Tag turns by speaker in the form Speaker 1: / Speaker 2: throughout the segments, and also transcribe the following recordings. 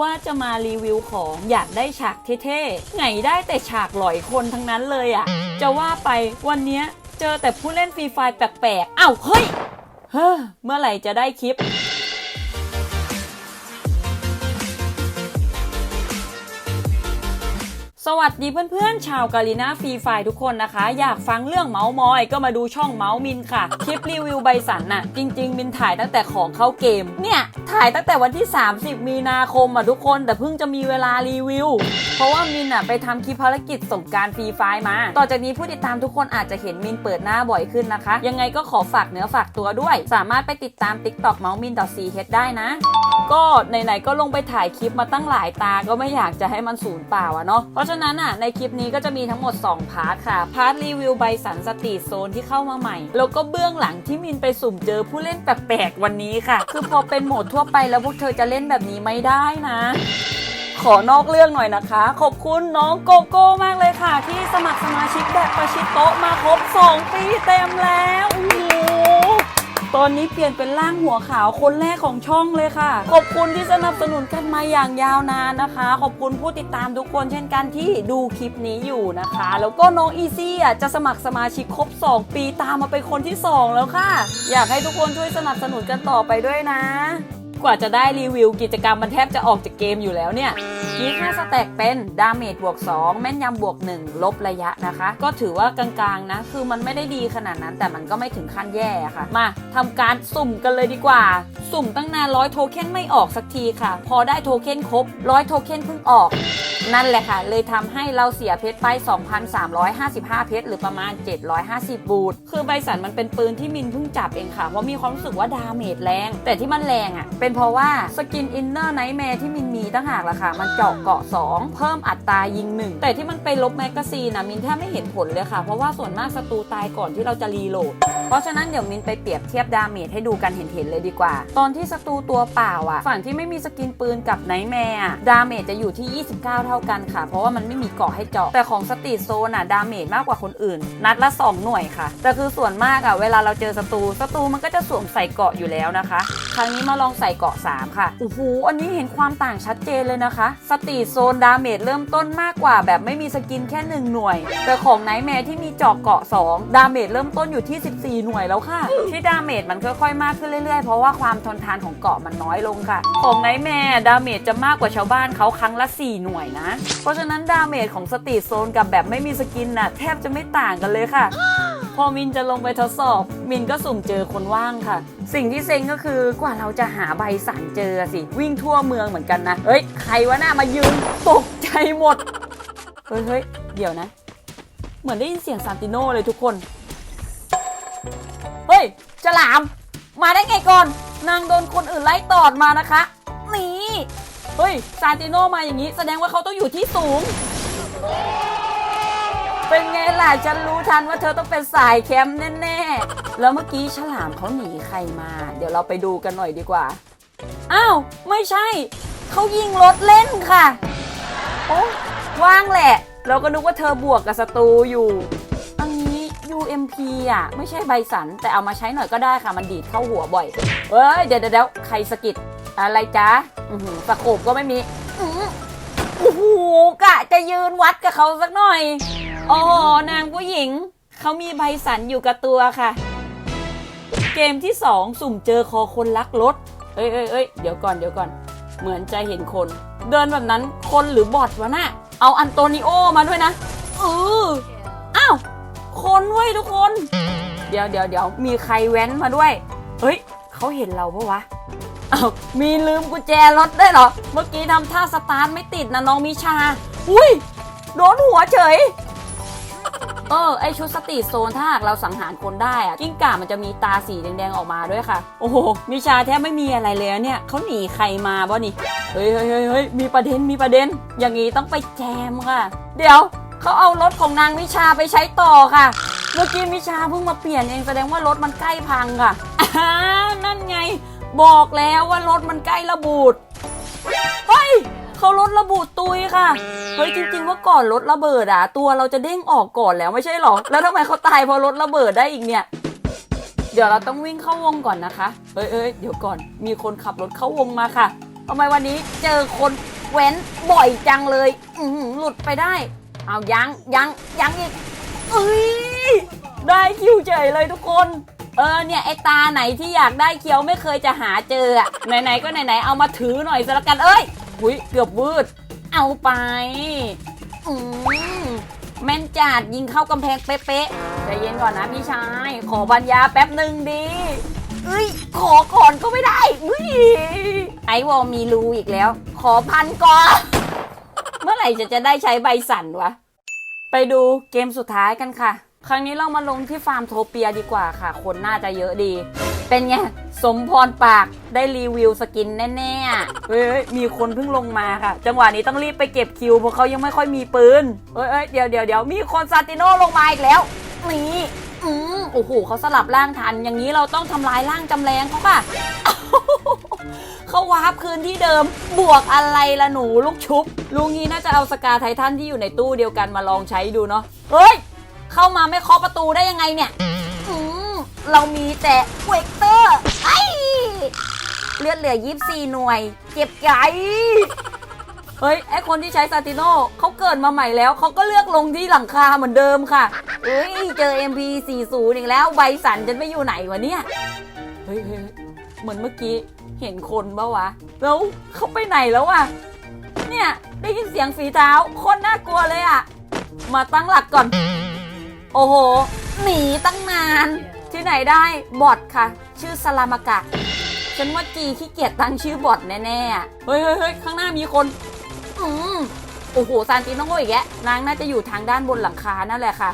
Speaker 1: ว่าจะมารีวิวของอยากได้ฉากเท่ๆ ไงได้แต่ฉากหลอยคนทั้งนั้นเลยอะจะว่าไปวันนี้เจอแต่ผู้เล่นฟรีไฟร์แปลกๆอ้าวเฮ้ย เฮ้อเมื่อไหร่จะได้คลิปสวัสดีเพื่อนๆ ชาวกาลินาฟรีไฟทุกคนนะคะ อยากฟังเรื่องเมาส์มอย ก็มาดูช่องเมาส์มินค่ะ คลิปรีวิวใบสันน่ะ จริง ๆ มินถ่ายตั้งแต่ของเข้าเกม เนี่ย ถ่ายตั้งแต่วันที่ 30 มีนาคมอะทุกคนแต่เพิ่งจะมีเวลารีวิว เพราะว่ามินอะไปทำคลิปภารกิจส่งกรารฟรีไฟมา ต่อจากนี้ผู้ติดตามทุกคนอาจจะเห็นมินเปิดหน้าบ่อยขึ้นนะคะ ยังไงก็ขอฝากเนื้อฝากตัวด้วย สามารถไปติดตาม TikTok เมาส์มิน .ch ได้นะ ก็ไหนๆก็ลงไปถ่ายคลิปมาตั้งหลายตาก็ไม่อยากจะให้มันสูญเปล่าอะเนาะเพราะฉะนั้นอะในคลิปนี้ก็จะมีทั้งหมด 2 พาร์ทค่ะพาร์ทรีวิวใบสันสตีโซนที่เข้ามาใหม่ แล้วก็เบื้องหลังที่มินไปสุ่มเจอผู้เล่นแปลกๆวันนี้ค่ะ คือพอเป็นโหมดทั่วไปแล้วพวกเธอจะเล่นแบบนี้ไม่ได้นะ ขอนอกเรื่องหน่อยนะคะ ขอบคุณน้องโกโก้มากเลยค่ะ ที่สมัครสมาชิกแบบประชิดโต๊ะมาครบ 2 ปีเต็มแล้วโอ้โหตอนนี้เปลี่ยนเป็นร่างหัวขาวคนแรกของช่องเลยค่ะ ขอบคุณที่สนับสนุนกันมาอย่างยาวนานนะคะ ขอบคุณผู้ติดตามทุกคนเช่นกันที่ดูคลิปนี้อยู่นะคะ แล้วก็น้องอีซี่อะจะสมัครสมาชิกครบ 2 ปีตามมาเป็นคนที่ 2 แล้วค่ะ อยากให้ทุกคนช่วยสนับสนุนกันต่อไปด้วยนะ กว่าจะได้รีวิวกิจกรรมมันแทบจะออกจากเกมอยู่แล้วเนี่ยมีค่าสแต็กเป็นดาเมจบวก 2 แม่นยำบวก 1 ลบระยะนะคะ ก็ถือว่ากลางๆนะ คือมันไม่ได้ดีขนาดนั้น แต่มันก็ไม่ถึงขั้นแย่ค่ะ มาทำการสุ่มกันเลยดีกว่า สุ่มตั้งนานร้อยโทเค็นไม่ออกสักทีค่ะ พอได้โทเค็นครบร้อยโทเค็นเพิ่งออกนั่นแหละค่ะ เลยทำให้เราเสียเพชรไป 2,355 เพชรหรือประมาณ 750 บูท คือใบสันมันเป็นปืนที่มินเพิ่งจับเองค่ะ เพราะมีความรู้สึกว่าดาเมจแรง แต่ที่มันแรงอะ เป็นเพราะว่าสกินอินเนอร์ไนท์แมร์ที่มินมีตั้งหากล่ะค่ะ มันเจาะเกาะ 2 เพิ่มอัตรายิง 1 แต่ที่มันไปลบแมกกาซีนนะมินแทบไม่เห็นผลเลยค่ะ เพราะว่าส่วนมากศัตรูตายก่อนที่เราจะรีโหลด เพราะฉะนั้นเดี๋ยวมินไปเปรียบเทียบดาเมจให้ดูกันเห็นๆเลยดีกว่า ตอนที่ศัตรูตัวเปล่าอะ ฝั่งที่ไม่มีสกินปืนกับไนท์แมร์อะดาเมจจะอยู่ที่ 29 เท่ากันค่ะ เพราะว่ามันไม่มีเกาะให้เจาะ แต่ของสตรีทโซนอะดาเมจมากกว่าคนอื่น นัดละ 2 หน่วยค่ะ แต่คือส่วนมากอะเวลาเราเจอศัตรูศัตรูมันก็จะสวมใส่เกาะอยู่แล้วนะคะ ครั้งนี้มาลองใส่เกาะ 3 ค่ะโอ้โหอันนี้เห็นความต่างชัดเจนเลยนะคะ สตรีโซนดาเมจเริ่มต้นมากกว่า แบบไม่มีสกินแค่ 1 หน่วย แต่ของไนท์แมร์ที่มีเจาะเกาะ 2 ดาเมจเริ่มต้นอยู่ที่ 14 หน่วยแล้วค่ะ ที่ดาเมจมันค่อยๆ มากขึ้นเรื่อยๆ เพราะว่าความทนทานของเกาะมันน้อยลงค่ะ ของไนท์แมร์ดาเมจจะมากกว่าชาวบ้านเขาครั้งละ 4 หน่วยนะ เพราะฉะนั้นดาเมจของสตรีโซนกับแบบไม่มีสกินน่ะแทบจะไม่ต่างกันเลยค่ะ พอมินจะลงไปทดสอบ มินก็สุ่มเจอคนว่างค่ะ สิ่งที่เซ็งก็คือกว่าเราจะหาใบสั่งเจอสิ วิ่งทั่วเมืองเหมือนกันนะเฮ้ยใครวะหน้ามายืนตกใจหมดเฮ้ยเฮ้ยเดี๋ยวนะ เหมือนได้ยินเสียงซานติโนเลยทุกคนเฮ้ยฉลาม มาได้ไงก่อน นางโดนคนอื่นไล่ตอดมานะคะนี่เฮ้ยซานติโนมาอย่างนี้ แสดงว่าเขาต้องอยู่ที่สูง เป็นไงล่ะ ฉันรู้ทันว่าเธอต้องเป็นสายแคมป์แน่ๆ แล้วเมื่อกี้ฉลามเขาหนีใครมา เดี๋ยวเราไปดูกันหน่อยดีกว่า อ้าว ไม่ใช่ เขายิงรถเล่นค่ะ โอ้ว่างแหละ เราก็นึกว่าเธอบวกกับศัตรูอยู่ อันนี้ UMP อะ ไม่ใช่ใบสัน แต่เอามาใช้หน่อยก็ได้ค่ะ มันดีดเข้าหัวบ่อย เฮ้ย เดี๋ยวเดี๋ยวใครสะกิดอะไรจ๊ะสะโขบก็ไม่มีโอ้โหกะจะยืนวัดกับเขาสักหน่อย โอ้โหนางผู้หญิง เขามีใบสันอยู่กับตัวค่ะ เกมที่2สุ่มเจอคอคนลักรถ เอ้ยเอ้ยเอ้ยเดี๋ยวก่อนเดี๋ยวก่อน เหมือนจะเห็นคน เดินแบบนั้นคนหรือบอทวะน่ะ เอาอันโตนิโอมาด้วยนะเอออ้าว คนเว้ยทุกคน เดี๋ยวเดี๋ยวเดี๋ยวมีใครแว้นมาด้วย เฮ้ยเขาเห็นเราปะวะอ้าวมีลืมกุญแจรถได้เหรอ เมื่อกี้ทำท่าสตาร์ทไม่ติดนะน้องมิชา อุ้ย โดนหัวเฉย เออไอชุดสตีทโซนถ้าหากเราสังหารคนได้อะกิ้งก่ามันจะมีตาสีแดงๆออกมาด้วยค่ะ โอ้โหมิชาแทบไม่มีอะไรเลยเนี่ยเขาหนีใครมาบ่นี่เฮ้ยเฮ้ยเฮ้ยเฮ้ยมีประเด็นมีประเด็น อย่างนี้ต้องไปแจมค่ะ เดี๋ยวเขาเอารถของนางมิชาไปใช้ต่อค่ะ เมื่อกี้มิชาเพิ่งมาเปลี่ยนเองแสดงว่ารถมันใกล้พังค่ะอ่านั่นไง บอกแล้วว่ารถมันใกล้ระบูดเฮ้ย เขารถระบูดตุยค่ะ เฮ้ยจริง ๆ ว่าก่อนรถระเบิดอะตัวเราจะเด้งออกก่อนแล้วไม่ใช่หรอ แล้วทำไมเขาตายเพราะรถระเบิดได้อีกเนี่ย เดี๋ยวเราต้องวิ่งเข้าวงก่อนนะคะ เอ้ยเอ้ยเดี๋ยวก่อน มีคนขับรถเข้าวงมาค่ะทำไมวันนี้เจอคนแว้นบ่อยจังเลยอืหลุดไปได้ เอายังยังยังอีกเอ้ยได้คิวเฉยเลยทุกคนเออเนี่ยไอตาไหนที่อยากได้เคี้ยวไม่เคยจะหาเจออะไหนๆก็ไหนๆเอามาถือหน่อยซะละกันเอ้ย หุยเกือบวืด เอาไป อืมแม่นจัดยิงเข้ากำแพงเป๊ะๆใจเย็นก่อนนะพี่ชาย ขอบรรยาแป๊บหนึ่งดีเอ้ย ขอก่อนก็ไม่ได้อุ้ยไอวอลมีรูอีกแล้ว ขอพันก่อน เมื่อไหร่จะจะได้ใช้ใบสั่นวะ ไปดูเกมสุดท้ายกันค่ะ ครั้งนี้เรามาลงที่ฟาร์มโทเปียดีกว่าค่ะ คนน่าจะเยอะดี เป็นไง สมพรปากได้รีวิวสกินแน่ๆเฮ้ยเฮ้ยมีคนเพิ่งลงมาค่ะ จังหวะนี้ต้องรีบไปเก็บคิวเพราะเขายังไม่ค่อยมีปืนเฮ้ยเดี๋ยวเดี๋ยวเดี๋ยวมีคนซาติโนลงมาอีกแล้ว นี่อืมโอ้โหเขาสลับร่างทัน อย่างนี้เราต้องทำลายร่างจำแรงเขาป่ะเขาวาร์ปคืนที่เดิม บวกอะไรละหนูลูกชุบ ลุงนี้น่าจะเอาสกาไททันที่อยู่ในตู้เดียวกันมาลองใช้ดูเนาะ เฮ้ย เข้ามาไม่เคาะประตูได้ยังไงเนี่ย เรามีแต่เวกเตอร์ไอ้เลือดเหลือยี่สี่หน่วย เจ็บใจเฮ้ยไอคนที่ใช้ซาติโนเขาเกิดมาใหม่แล้วเขาก็เลือกลงที่หลังคาเหมือนเดิมค่ะเฮ้ยเจอ MP40 อีกแล้วใบสันจะไม่อยู่ไหนวะเนี่ยเฮ้ยเฮ้ยเหมือนเมื่อกี้เห็นคนปะวะ แล้วเขาไปไหนแล้ววะเนี่ยได้ยินเสียงฝีเท้าคนน่ากลัวเลยอะมาตั้งหลักก่อน โอ้โห หนีตั้งนาน ที่ไหนได้บอทค่ะ ชื่อสลามากะ ฉันว่าจีขี้เกียจตั้งชื่อบอทแน่ๆอะเฮ้ยเฮ้ยเฮ้ยข้างหน้ามีคน อืมโอ้โหซานติโนอีกแกะนางน่าจะอยู่ทางด้านบนหลังคานั่นแหละค่ะ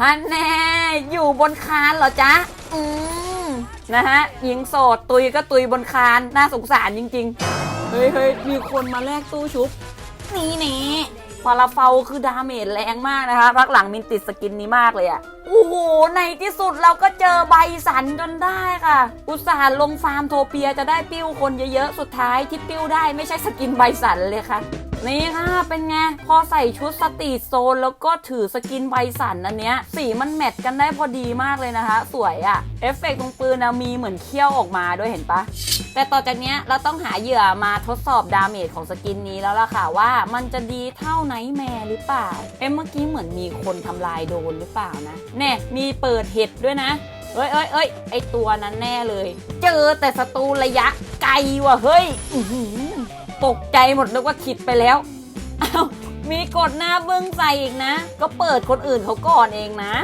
Speaker 1: ฮันแน่อยู่บนคานเหรอจ๊ะ อืมนะฮะหญิงโสดตุยก็ตุยบนคานน่าสงสารจริง ๆ เฮ้ยเฮ้ยมีคนมาแลกตู้ชุบนี่แน่ พาราเฟลคือดาเมจแรงมากนะคะพักหลังมินติดสกินนี้มากเลยอะโอ้โห ในที่สุดเราก็เจอใบสันจนได้ค่ะ อุตส่าห์ลงฟาร์มโทเปียจะได้ปิ้วคนเยอะๆ สุดท้ายที่ปิ้วได้ไม่ใช่สกินใบสันเลยค่ะ นี่ค่ะ เป็นไง พอใส่ชุดสตรีทโซน แล้วก็ถือสกินใบสันอันเนี้ย สีมันแมทกันได้พอดีมากเลยนะคะ สวยอะเอฟเฟกต์ตรงปืนนะมีเหมือนเขี้ยวออกมาด้วยเห็นปะแต่ต่อจากนี้เราต้องหาเหยื่อมาทดสอบดาเมจของสกินนี้แล้วล่ะค่ะว่ามันจะดีเท่าไนท์แมร์หรือเปล่า เอ้เมื่อกี้เหมือนมีคนทำลายโดนหรือเปล่านะ แน่มีเปิดเห็ดด้วยนะ เอ้ยเอ้ยเอ้ยไอตัวนั้นแน่เลย เจอแต่ศัตรูระยะไกลว่ะเฮ้ย ตกใจหมดนึกว่าขิดไปแล้วอ้าวมีกดหน้าเบิ้งใส่อีกนะ ก็เปิดคนอื่นเขาก่อนเองนะ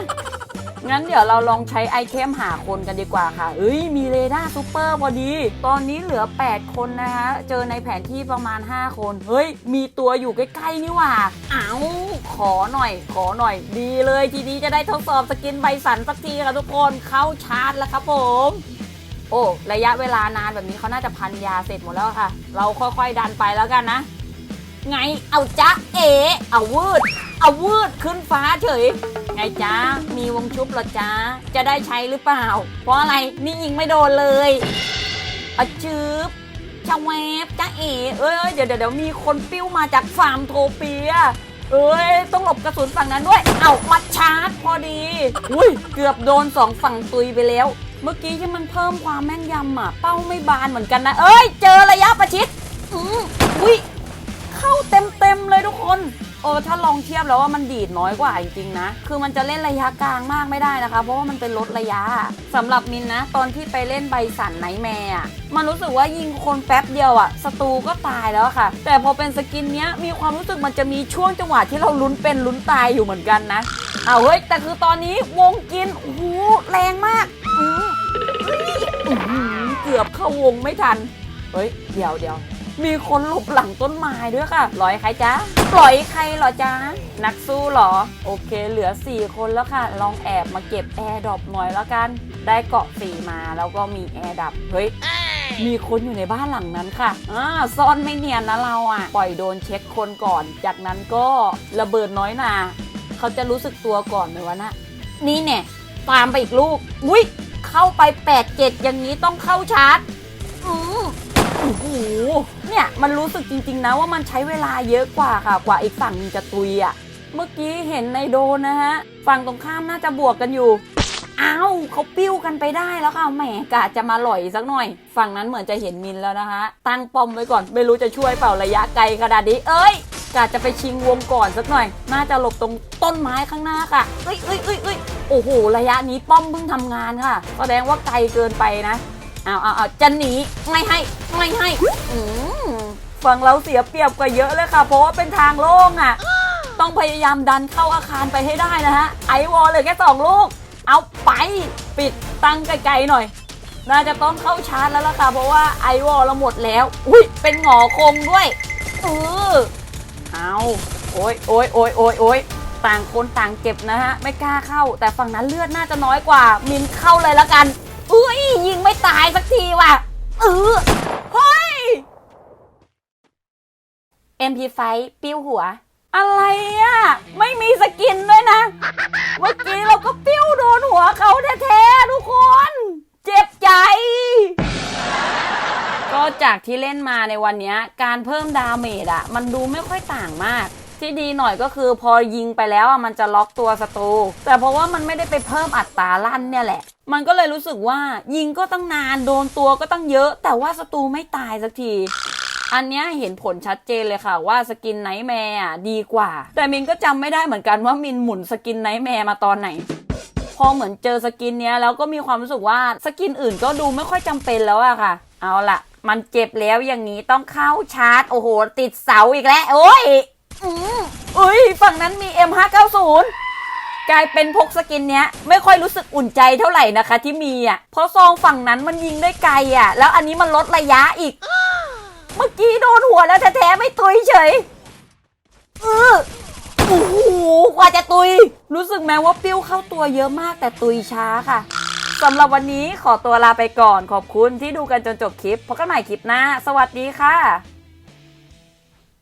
Speaker 1: งั้นเดี๋ยวเราลองใช้ไอเทมหาคนกันดีกว่าค่ะ เอ้ย มีเรดาร์ซูเปอร์พอดี ตอนนี้เหลือ 8 คนนะคะ เจอในแผนที่ประมาณ 5 คน เฮ้ย มีตัวอยู่ใกล้ๆนี่หว่าอ้าขอหน่อย ขอหน่อย ดีเลยทีนี้จะได้ทดสอบสกินใบสันสักทีค่ะทุกคน เข้าชาร์จแล้วครับผม โอ้ระยะเวลานานแบบนี้เขาน่าจะพันยาเสร็จหมดแล้วค่ะ เราค่อยๆดันไปแล้วกันนะ ไงเอาจ๊ะเอ เอาวืด เอาวืดขึ้นฟ้าเฉย ไงจ๊ะมีวงชุบเหรอจ๊ะจะได้ใช้หรือเปล่า เพราะอะไรนี่ยิงไม่โดนเลยอะจืบชาแวบจ้าเอเอ้ยเดี๋ยวเดี๋ยวเดี๋ยวมีคนปิ้วมาจากฟาร์มโทเปียเอ้ย ต้องหลบกระสุนฝั่งนั้นด้วย เอามาชาร์จพอดี อุ้ย เกือบโดนสองฝั่งตุยไปแล้ว เมื่อกี้ที่มันเพิ่มความแม่นยำอะ เป้าไม่บานเหมือนกันนะ เอ้ย เจอระยะประชิดอืมอุ้ยเข้าเต็มเต็มเลยทุกคน เออ ถ้าลองเทียบแล้วว่ามันดีดน้อยกว่าจริงๆนะ คือมันจะเล่นระยะกลางมากไม่ได้นะคะ เพราะว่ามันเป็นลดระยะสำหรับมินนะ ตอนที่ไปเล่นใบสันไนแมร์อะมันรู้สึกว่ายิงคนแป๊บเดียวอะศัตรูก็ตายแล้วค่ะ แต่พอเป็นสกินเนี้ยมีความรู้สึกมันจะมีช่วงจังหวะที่เราลุ้นเป็นลุ้นตายอยู่เหมือนกันนะเอาวเฮ้ยแต่คือตอนนี้วงกินโอ้โหแรงมากอืม อื้อหือเกือบเข้าวงไม่ทัน เฮ้ย เดี๋ยวเดี๋ยว มีคนหลบหลังต้นไม้ด้วยค่ะปล่อยใครจ๊ะ ปล่อยใครเหรอจ๊ะ นักสู้เหรอ โอเคเหลือ 4 คนแล้วค่ะ ลองแอบมาเก็บแอร์ดรอปหน่อยแล้วกัน ได้เกาะสีมาแล้วก็มีแอร์ดับ เฮ้ย มีคนอยู่ในบ้านหลังนั้นค่ะอ่าซ่อนไม่เนียนนะเราอะ ปล่อยโดนเช็คคนก่อน จากนั้นก็ระเบิดน้อยนาเขาจะรู้สึกตัวก่อนไหมวะนะนี่เนี่ยตามไปอีกลูก อุ้ย เข้าไป8 7อย่างนี้ต้องเข้าชาร์จอืมโอ้โหเนี่ยมันรู้สึกจริงๆนะว่ามันใช้เวลาเยอะกว่าค่ะ กว่าอีกฝั่งหนึงจะตุยอะ่ะ เมื่อกี้เห็นในโดนนะฮะ ฝั่งตรงข้ามน่าจะบวกกันอยู่อ้าวเขาปิ้วกันไปได้แล้วค่ะแหมกะจะมาหล่อยสักหน่อย ฝั่งนั้นเหมือนจะเห็นมินแล้วนะคะ ตั้งปอมไว้ก่อน ไม่รู้จะช่วยเปล่าระยะไกลขนาดนี้ เอ้ย กะจะไปชิงวงก่อนสักหน่อย น่าจะหลบตรงต้นไม้ข้างหน้าค่ะเอ้ยเอ้ยเอ้ยเอ้ยโอ้โห ระยะนี้ป้อมเพิ่งทำงานค่ะ แสดงว่าไกลเกินไปนะเอาเอาเอาจะหนีไม่ให้ไม่ให้อืมฝั่งเราเสียเปรียบกว่าเยอะเลยค่ะ เพราะว่าเป็นทางโล่งอะ ต้องพยายามดันเข้าอาคารไปให้ได้นะฮะ ไอวอลเลยแค่สองลูก เอาไปปิดตั้งไกลๆหน่อย น่าจะต้องเข้าชาร์จแล้วล่ะค่ะ เพราะว่าไอวอลเราหมดแล้ว อุ้ยเป็นหงอคงด้วยเออเอ โอ้ยโอ้ยโอ้ยโอ้ยโอ้ยต่างคนต่างเก็บนะฮะ ไม่กล้าเข้า แต่ฝั่งนั้นเลือดน่าจะน้อยกว่า มินเข้าเลยละกัน อุ้ย ยิงไม่ตายสักทีว่ะเออเฮ้ย MP5 ปิ้วหัว อะไรอะ ไม่มีสกินด้วยนะ เมื่อกี้เราก็ปิ้วโดนหัวเขาแท้ๆ จากที่เล่นมาในวันนี้การเพิ่มดาเมจอะมันดูไม่ค่อยต่างมากที่ดีหน่อยก็คือพอยิงไปแล้วอะมันจะล็อกตัวศัตรูแต่เพราะว่ามันไม่ได้ไปเพิ่มอัตราลั่นเนี่ยแหละ มันก็เลยรู้สึกว่ายิงก็ตั้งนานโดนตัวก็ตั้งเยอะ แต่ว่าศัตรูไม่ตายสักที อันนี้เห็นผลชัดเจนเลยค่ะว่าสกินไนท์แมร์ดีกว่า แต่มินก็จำไม่ได้เหมือนกันว่ามินหมุนสกินไนท์แมร์มาตอนไหน พอเหมือนเจอสกินเนี้ยแล้วก็มีความรู้สึกว่าสกินอื่นก็ดูไม่ค่อยจำเป็นแล้วอะค่ะ เอาละ มันเจ็บแล้วอย่างนี้ต้องเข้าชาร์จ โอ้โห ติดเสาอีกแล้ว โอ้ยอืมอุ้ยฝั่งนั้นมี M590 กลายเป็นพกสกินเนี้ย ไม่ค่อยรู้สึกอุ่นใจเท่าไหร่นะคะที่มีอะ เพราะซองฝั่งนั้นมันยิงได้ไกลอะ แล้วอันนี้มันลดระยะอีก เมื่อกี้โดนหัวแล้วแท้ๆไม่ตุยเฉยเออโอ้โหกว่าจะตุย รู้สึกแม้ว่าปิ้วเข้าตัวเยอะมากแต่ตุยช้าค่ะ สำหรับวันนี้ขอตัวลาไปก่อนขอบคุณที่ดูกันจนจบคลิปพบกันใหม่คลิปหน้า สวัสดีค่ะ